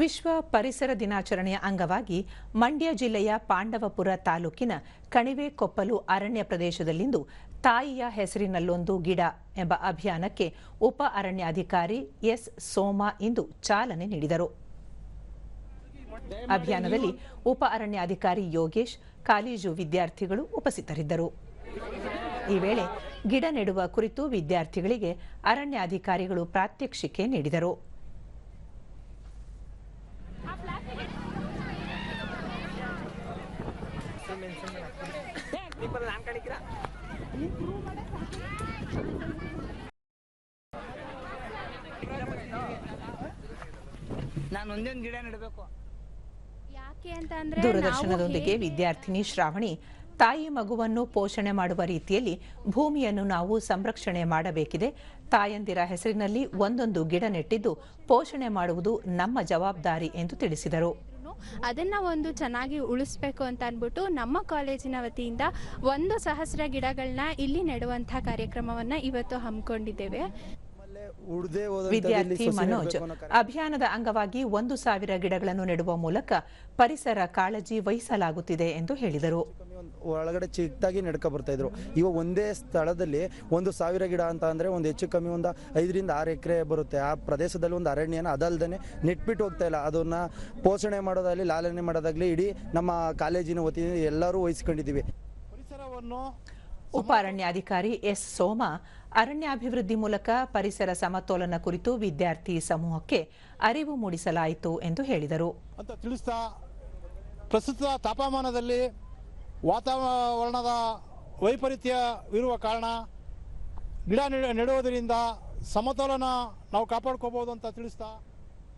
ವಿಶ್ವ ಪರಿಸರ ದಿನಾಚರಣೆಯ ಅಂಗವಾಗಿ ಮಂಡ್ಯ ಜಿಲ್ಲೆಯ ಪಾಂಡವಪುರ ತಾಲೂಕಿನ ಕಣಿವೆಕೊಪ್ಪಲು ಅರಣ್ಯ ಪ್ರದೇಶದಲ್ಲಿಂದು ತಾಯಿಯ ಹೆಸರಿನಲ್ಲೊಂದು ಗಿಡ ಎಂಬ ಅಭಿಯಾನಕ್ಕೆ ಉಪ ಅರಣ್ಯಾಧಿಕಾರಿ ಎಸ್ ಸೋಮಾ ಇಂದು ಚಾಲನೆ ನೀಡಿದರು. ಅಭಿಯಾನದಲ್ಲಿ ಉಪ ಅರಣ್ಯಾಧಿಕಾರಿ ಯೋಗೇಶ್, ಕಾಲೇಜು ವಿದ್ಯಾರ್ಥಿಗಳು ಉಪಸ್ಥಿತರಿದ್ದರು. ಈ ವೇಳೆ ಗಿಡ ನೆಡುವ ಕುರಿತು ವಿದ್ಯಾರ್ಥಿಗಳಿಗೆ ಅರಣ್ಯಾಧಿಕಾರಿಗಳು ಪ್ರಾತ್ಯಕ್ಷಿಕೆ ನೀಡಿದರು. ನಾನು ಒಂದೊಂದು ಗಿಡ ನೆಡಬೇಕು. ಯಾಕೆ ಅಂತ ಅಂದ್ರೆ ದೂರದರ್ಶನದೊಂದಿಗೆ ವಿದ್ಯಾರ್ಥಿನಿ ಶ್ರಾವಣಿ ತಾಯಿ ಮಗುವನ್ನು ಪೋಷಣೆ ಮಾಡುವ ರೀತಿಯಲ್ಲಿ ಭೂಮಿಯನ್ನು ನಾವು ಸಂರಕ್ಷಣೆ ಮಾಡಬೇಕಿದೆ. ತಾಯಂದಿರ ಹೆಸರಿನಲ್ಲಿ ಒಂದೊಂದು ಗಿಡ ನೆಟ್ಟಿದ್ದು ಪೋಷಣೆ ಮಾಡುವುದು ನಮ್ಮ ಜವಾಬ್ದಾರಿ ಎಂದು ತಿಳಿಸಿದರು. ಅದನ್ನ ಒಂದು ಚೆನ್ನಾಗಿ ಉಳಿಸ್ಬೇಕು ಅಂತ ಅಂದ್ಬಿಟ್ಟು ನಮ್ಮ ಕಾಲೇಜಿನ ವತಿಯಿಂದ ಒಂದು ಸಹಸ್ರ ಗಿಡಗಳನ್ನ ಇಲ್ಲಿ ನೆಡುವಂತಹ ಕಾರ್ಯಕ್ರಮವನ್ನ ಇವತ್ತು ಹಮ್ಮಿಕೊಂಡಿದ್ದೇವೆ. ವಿದ್ಯಾರ್ಥಿ ಮನೋಜ್ ಅಭಿಯಾನದ ಅಂಗವಾಗಿ ಒಂದು ಸಾವಿರ ಗಿಡಗಳನ್ನು ನೆಡುವ ಮೂಲಕ ಪರಿಸರ ಕಾಳಜಿ ವಹಿಸಲಾಗುತ್ತಿದೆ ಎಂದು ಹೇಳಿದರು. ಒಳಗಡೆ ಚಿಟ್ಟಾಗಿ ನಡ್ಕೊ ಬರ್ತಾ ಇದ್ರು. ಇವಾಗ ಒಂದೇ ಸ್ಥಳದಲ್ಲಿ ಒಂದು ಸಾವಿರ ಗಿಡ ಅಂತ ಅಂದ್ರೆ ಒಂದು ಹೆಚ್ಚು ಕಮ್ಮಿ ಒಂದು ಐದರಿಂದ ಆರು ಎಕರೆ ಬರುತ್ತೆ. ಆ ಪ್ರದೇಶದಲ್ಲಿ ಒಂದು ಅರಣ್ಯನ ಅದಲ್ದೇ ನೆಟ್ಬಿಟ್ಟು ಹೋಗ್ತಾ ಇಲ್ಲ. ಅದನ್ನ ಪೋಷಣೆ ಮಾಡೋದಾಗ್ಲಿ ಲಾಲನೆ ಮಾಡೋದಾಗ್ಲಿ ಇಡೀ ನಮ್ಮ ಕಾಲೇಜಿನ ವತಿಯಿಂದ ಎಲ್ಲರೂ ವಹಿಸ್ಕೊಂಡಿದ್ದೀವಿ. ಪರಿಸರವನ್ನು ಉಪ ಅರಣ್ಯಾಧಿಕಾರಿ ಎಸ್ ಸೋಮ ಅರಣ್ಯಾಭಿವೃದ್ಧಿ ಮೂಲಕ ಪರಿಸರ ಸಮತೋಲನ ಕುರಿತು ವಿದ್ಯಾರ್ಥಿ ಸಮೂಹಕ್ಕೆ ಅರಿವು ಮೂಡಿಸಲಾಯಿತು ಎಂದು ಹೇಳಿದರು. ಅಂತ ತಿಳಿಸ್ತಾ ಪ್ರಸ್ತುತ ತಾಪಮಾನದಲ್ಲಿ ವಾತಾವರಣದ ವೈಪರೀತ್ಯವಿರುವ ಕಾರಣ ಗಿಡ ನೆಡ- ನೆಡುವುದರಿಂದ ಸಮತೋಲನ ನಾವು ಕಾಪಾಡ್ಕೋಬೋದು ಅಂತ ತಿಳಿಸ್ತಾ